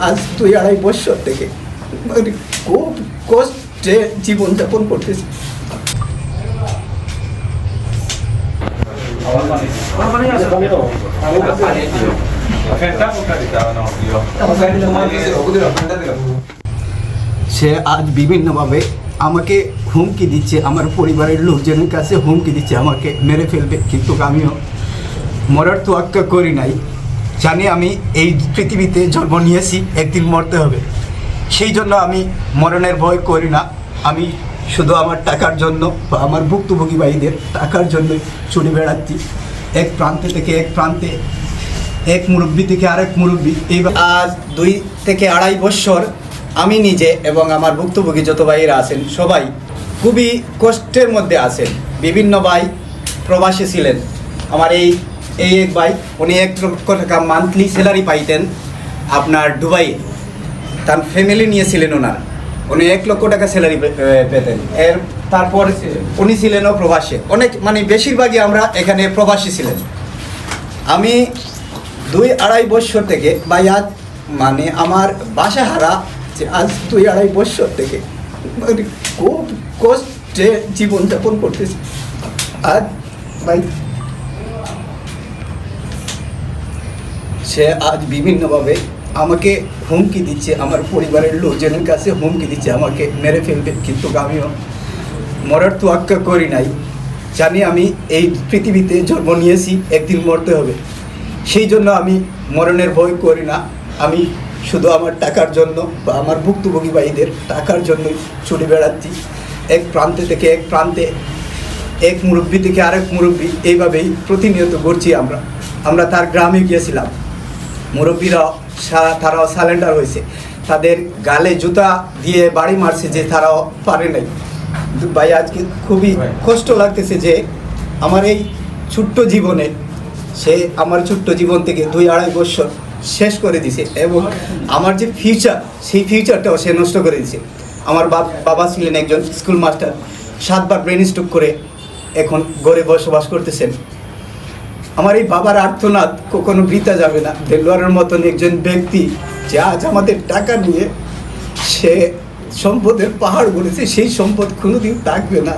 আজ দুই আড়াই বছর থেকে মানে খুব কষ্টে জীবনযাপন করতেছি সে আজ বিভিন্নভাবে আমাকে হুমকি দিচ্ছে আমার পরিবারের লোকজনের কাছে হুমকি দিচ্ছে আমাকে মেরে ফেলবে। কিন্তু আমিও মরার তো আক্কা করি নাই। জানি আমি এই পৃথিবীতে জন্ম নিয়েছি, একদিন মরতে হবে। সেই জন্য আমি মরণের ভয় করি না। আমি শুধু আমার টাকার জন্য বা আমার ভুক্তভোগী ভাইদের টাকার জন্য ছুটে বেড়াচ্ছি। এক প্রান্তে থেকে এক প্রান্তে, এক মুরব্বী থেকে আরেক মুরব্বী। এই আজ দুই থেকে আড়াই বছর আমি নিজে এবং আমার ভুক্তভোগী যত ভাইয়েরা আছেন, সবাই খুবই কষ্টের মধ্যে আছেন। বিভিন্ন ভাই প্রবাসী ছিলেন। আমার এই এই এক ভাই, উনি এক লক্ষ টাকা মান্থলি স্যালারি পাইতেন আপনার দুবাইয়ে। তার ফ্যামিলি নিয়েছিলেন ওনার। উনি এক লক্ষ টাকা স্যালারি পেতেন। এর তারপর উনি ছিলেনও প্রবাসে। অনেক মানে বেশিরভাগই আমরা এখানে প্রবাসী ছিলেন। আমি দুই আড়াই বছর থেকে বা আজ মানে আমার বাসা হারা যে আজ দুই আড়াই বছর থেকে মানে খুব কষ্টে জীবনযাপন করতেছি। আর ভাই সে আজ বিভিন্নভাবে আমাকে হুমকি দিচ্ছে, আমার পরিবারের লোকজনের কাছে হুমকি দিচ্ছে, আমাকে মেরে ফেলবে। কিন্তু আমিও মরার তো আক্কা করি নাই। জানি আমি এই পৃথিবীতে জন্ম নিয়েছি, একদিন মরতে হবে। সেই জন্য আমি মরণের ভয় করি না। আমি শুধু আমার টাকার জন্য বা আমার ভুক্তভোগী ভাইদের টাকার জন্যই ছুটে বেড়াচ্ছি। এক প্রান্তে থেকে এক প্রান্তে এক মুরব্বী থেকে আরেক মুরব্বী এইভাবেই প্রতিনিয়ত ঘুরছি আমরা। আমরা তার গ্রামে গিয়েছিলাম। মুরব্বীরাও সা- তারাও সালেন্ডার হয়েছে তাদের গালে জুতা দিয়ে বাড়ি মারছে যে তারাও পারে নাই। ভাই আজকে খুবই কষ্ট লাগতেছে যে আমার এই ছোট্ট জীবনে সে আমার ছোট্ট জীবন থেকে দুই আড়াই বছর শেষ করে দিছে এবং আমার যে ফিউচার সেই ফিউচারটাও সে নষ্ট করে দিছে। আমার বাবা ছিলেন একজন স্কুল মাস্টার সাতবার ব্রেন স্ট্রোক করে এখন গড়ে বসবাস করতেছেন। আমার এই বাবার আর্থনাদ কখনো ভিতা যাবে না। দেলোয়ারের মতন একজন ব্যক্তি যে আজ আমাদের টাকা নিয়ে সে সম্পদের পাহাড় গড়েছে, সেই সম্পদ কোনোদিন থাকবে না।